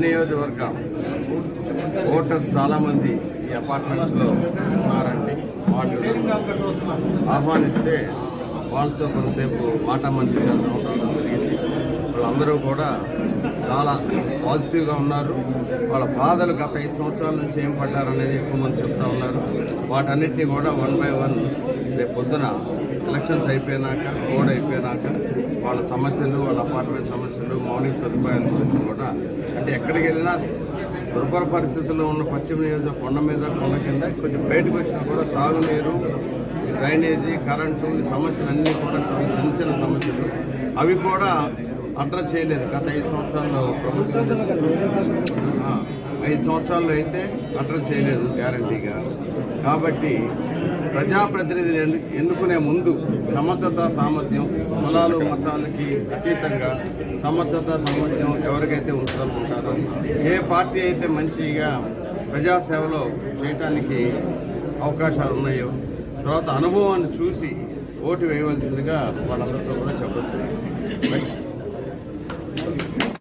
నియోజకవర్గం ఓటర్స్ చాలామంది ఈ అపార్ట్మెంట్స్లో ఉన్నారండి. వాళ్ళు ఆహ్వానిస్తే వాళ్ళతో కొంతసేపు మాటామంతి జరగడం జరిగింది. వాళ్ళందరూ కూడా చాలా పాజిటివ్గా ఉన్నారు. వాళ్ళ బాధలు గత ఐదు సంవత్సరాల నుంచి ఏం పడ్డారనేది ఎక్కువ మంది చెప్తా ఉన్నారు. వాటన్నిటిని కూడా వన్ బై వన్ రేపు పొద్దున ఎలక్షన్స్ అయిపోయినాక కోడ్ అయిపోయినాక వాళ్ళ సమస్యలు వాళ్ళ అపార్ట్మెంట్ సమస్యలు మౌలిక సదుపాయాల గురించి కూడా అంటే ఎక్కడికి వెళ్ళినా దుర్భర పరిస్థితుల్లో ఉన్న పశ్చిమ నియోజక కొండ మీద కొండ కింద కొంచెం బయటకు వచ్చినా కూడా తాగునీరు డ్రైనేజీ కరెంటు ఈ సమస్యలన్నీ కూడా చిన్న చిన్న సమస్యలు. అవి కూడా అడ్రస్ చేయలేదు. గత ఐదు సంవత్సరాల్లో ప్రభుత్వం. ఐదు సంవత్సరాల్లో అయితే అడ్రస్ చేయలేదు గ్యారంటీగా కాబట్టి ప్రజాప్రతినిధిని ఎన్ను- ఎన్నుకునే ముందు సమర్థత సామర్థ్యం కులాలు మతాలకి అతీతంగా సమర్థత సామర్థ్యం ఎవరికైతే ఉంటుందనుకుంటారో ఏ పార్టీ అయితే మంచిగా ప్రజాసేవలో చేయటానికి అవకాశాలు ఉన్నాయో తర్వాత అనుభవాన్ని చూసి ఓటు వేయవలసిందిగా వాళ్ళందరితో కూడా చెప్పచ్చు.